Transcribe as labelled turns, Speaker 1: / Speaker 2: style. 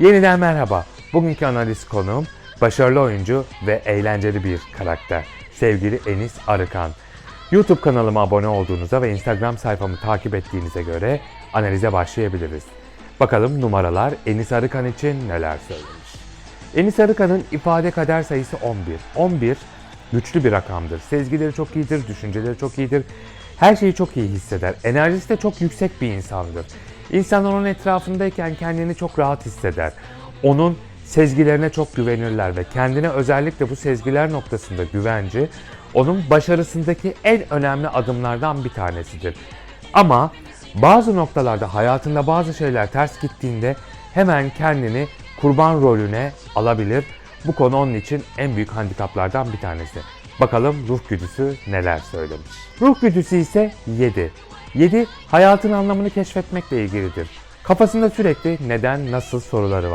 Speaker 1: Yeniden merhaba. Bugünkü analiz konuğum başarılı oyuncu ve eğlenceli bir karakter. Sevgili Enis Arıkan. YouTube kanalıma abone olduğunuza ve Instagram sayfamı takip ettiğinize göre analize başlayabiliriz. Bakalım numaralar Enis Arıkan için neler söylemiş. Enis Arıkan'ın ifade kader sayısı 11. 11 güçlü bir rakamdır. Sezgileri çok iyidir, düşünceleri çok iyidir. Her şeyi çok iyi hisseder. Enerjisi de çok yüksek bir insandır. İnsanlar onun etrafındayken kendini çok rahat hisseder. Onun sezgilerine çok güvenirler ve kendine özellikle bu sezgiler noktasında güvenci onun başarısındaki en önemli adımlardan bir tanesidir. Ama bazı noktalarda hayatında bazı şeyler ters gittiğinde hemen kendini kurban rolüne alabilir. Bu konu onun için en büyük handikaplardan bir tanesi. Bakalım ruh güdüsü neler söylemiş. Ruh güdüsü ise 7. 7 hayatın anlamını keşfetmekle ilgilidir. Kafasında sürekli neden, nasıl soruları var.